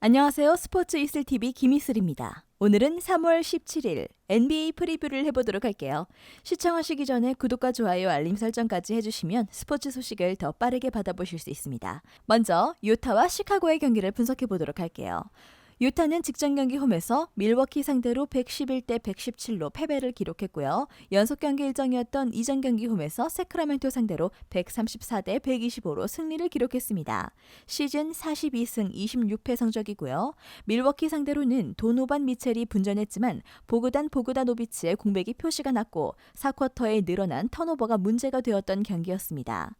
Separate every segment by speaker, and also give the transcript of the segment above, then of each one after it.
Speaker 1: 안녕하세요. 스포츠 이슬 TV 김이슬입니다. 오늘은 3월 17일 NBA 프리뷰를 해보도록 할게요. 시청하시기 전에 구독과 좋아요, 알림 설정까지 해주시면 스포츠 소식을 더 빠르게 받아보실 수 있습니다. 먼저 유타와 시카고의 경기를 분석해 보도록 할게요. 유타는 직전 경기 홈에서 밀워키 상대로 111대 117로 패배를 기록했고요. 연속 경기 일정이었던 이전 경기 홈에서 세크라멘토 상대로 134대 125로 승리를 기록했습니다. 시즌 42승 26패 성적이고요. 밀워키 상대로는 도노반 미첼이 분전했지만 보그단 보그다노비치의 공백이 표시가 났고 4쿼터에 늘어난 턴오버가 문제가 되었던 경기였습니다.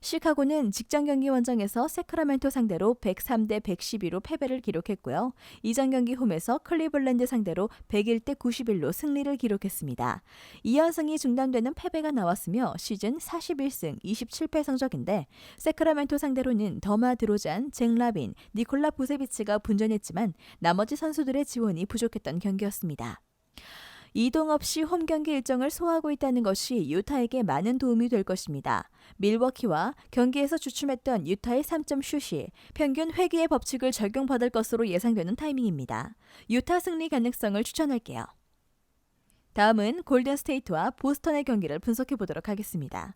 Speaker 1: 시카고는 직전 경기 원정에서 세크라멘토 상대로 103대 112로 패배를 기록했고요. 이전 경기 홈에서 클리블랜드 상대로 101대 91로 승리를 기록했습니다. 2연승이 중단되는 패배가 나왔으며 시즌 41승 27패 성적인데 세크라멘토 상대로는 더마 드로잔, 잭 라빈, 니콜라 부세비치가 분전했지만 나머지 선수들의 지원이 부족했던 경기였습니다. 이동 없이 홈 경기 일정을 소화하고 있다는 것이 유타에게 많은 도움이 될 것입니다. 밀워키와 경기에서 주춤했던 유타의 3점 슛이 평균 회귀의 법칙을 적용받을 것으로 예상되는 타이밍입니다. 유타 승리 가능성을 추천할게요. 다음은 골든 스테이트와 보스턴의 경기를 분석해 보도록 하겠습니다.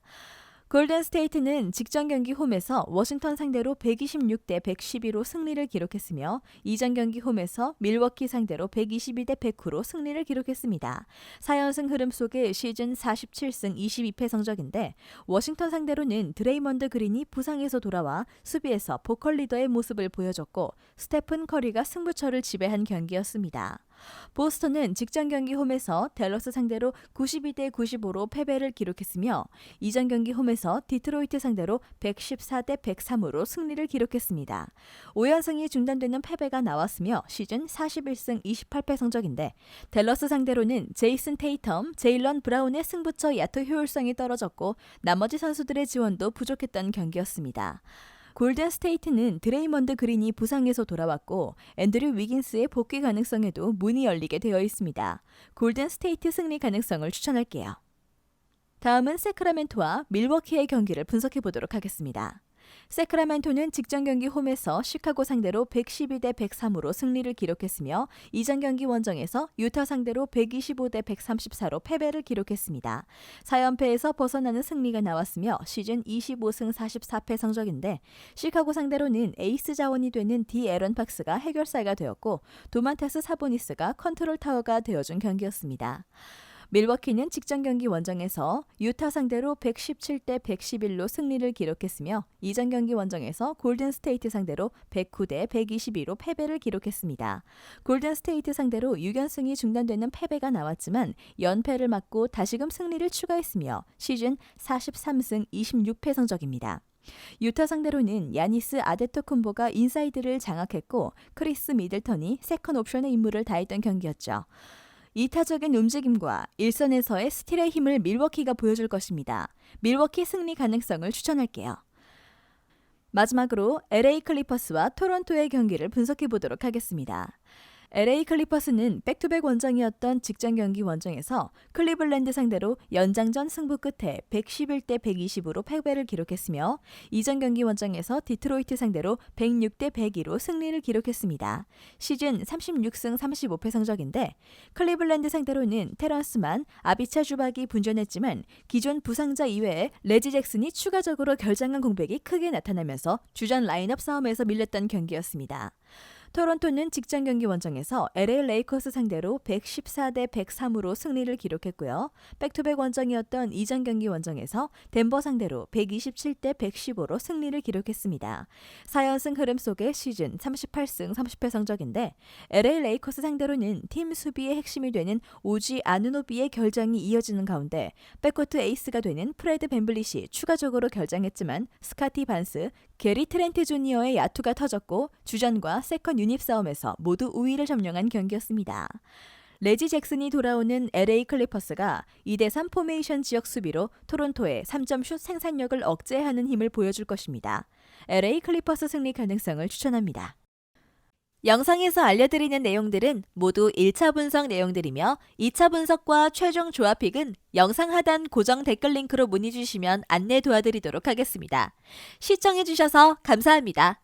Speaker 1: 골든 스테이트는 직전 경기 홈에서 워싱턴 상대로 126대 112로 승리를 기록했으며 이전 경기 홈에서 밀워키 상대로 122대 109로 승리를 기록했습니다. 4연승 흐름 속에 시즌 47승 22패 성적인데 워싱턴 상대로는 드레이먼드 그린이 부상에서 돌아와 수비에서 보컬 리더의 모습을 보여줬고 스테픈 커리가 승부처를 지배한 경기였습니다. 보스턴은 직전 경기 홈에서 댈러스 상대로 92대 95로 패배를 기록했으며 이전 경기 홈에서 디트로이트 상대로 114대 103으로 승리를 기록했습니다. 5연승이 중단되는 패배가 나왔으며 시즌 41승 28패 성적인데 댈러스 상대로는 제이슨 테이텀, 제일런 브라운의 승부처 야투 효율성이 떨어졌고 나머지 선수들의 지원도 부족했던 경기였습니다. 골든 스테이트는 드레이먼드 그린이 부상에서 돌아왔고 앤드류 위긴스의 복귀 가능성에도 문이 열리게 되어 있습니다. 골든 스테이트 승리 가능성을 추천할게요. 다음은 세크라멘토와 밀워키의 경기를 분석해 보도록 하겠습니다. 세크라멘토는 직전 경기 홈에서 시카고 상대로 112대 103으로 승리를 기록했으며 이전 경기 원정에서 유타 상대로 125대 134로 패배를 기록했습니다. 4연패에서 벗어나는 승리가 나왔으며 시즌 25승 44패 성적인데 시카고 상대로는 에이스 자원이 되는 디 에런 박스가 해결사가 되었고 도만타스 사보니스가 컨트롤 타워가 되어준 경기였습니다. 밀워키는 직전 경기 원정에서 유타 상대로 117대 111로 승리를 기록했으며 이전 경기 원정에서 골든 스테이트 상대로 109대 122로 패배를 기록했습니다. 골든 스테이트 상대로 6연승이 중단되는 패배가 나왔지만 연패를 맞고 다시금 승리를 추가했으며 시즌 43승 26패 성적입니다. 유타 상대로는 야니스 아데토쿤보가 인사이드를 장악했고 크리스 미들턴이 세컨 옵션의 임무를 다했던 경기였죠. 이타적인 움직임과 일선에서의 스틸의 힘을 밀워키가 보여줄 것입니다. 밀워키 승리 가능성을 추천할게요. 마지막으로 LA 클리퍼스와 토론토의 경기를 분석해 보도록 하겠습니다. LA 클리퍼스는 백투백 원정이었던 직전 경기 원정에서 클리블랜드 상대로 연장전 승부 끝에 111대 120으로 패배를 기록했으며 이전 경기 원정에서 디트로이트 상대로 106대 102로 승리를 기록했습니다. 시즌 36승 35패 성적인데 클리블랜드 상대로는 테런스만 아비차 주박이 분전했지만 기존 부상자 이외에 레지 잭슨이 추가적으로 결장한 공백이 크게 나타나면서 주전 라인업 싸움에서 밀렸던 경기였습니다. 토론토는 직전 경기 원정에서 LA 레이커스 상대로 114대 103으로 승리를 기록했고요. 백투백 원정이었던 이전 경기 원정에서 덴버 상대로 127대 115로 승리를 기록했습니다. 4연승 흐름 속에 시즌 38승 30패 성적인데 LA 레이커스 상대로는 팀 수비의 핵심이 되는 오지 아누노비의 결장이 이어지는 가운데 백코트 에이스가 되는 프레드 벤블릿이 추가적으로 결장했지만 스카티 반스, 게리 트렌트 주니어의 야투가 터졌고 주전과 세컨 유닛 싸움에서 모두 우위를 점령한 경기였습니다. 레지 잭슨이 돌아오는 LA 클리퍼스가 2대3 포메이션 지역 수비로 토론토의 3점 슛 생산력을 억제하는 힘을 보여줄 것입니다. LA 클리퍼스 승리 가능성을 추천합니다. 영상에서 알려드리는 내용들은 모두 1차 분석 내용들이며 2차 분석과 최종 조합픽은 영상 하단 고정 댓글 링크로 문의 주시면 안내 도와드리도록 하겠습니다. 시청해주셔서 감사합니다.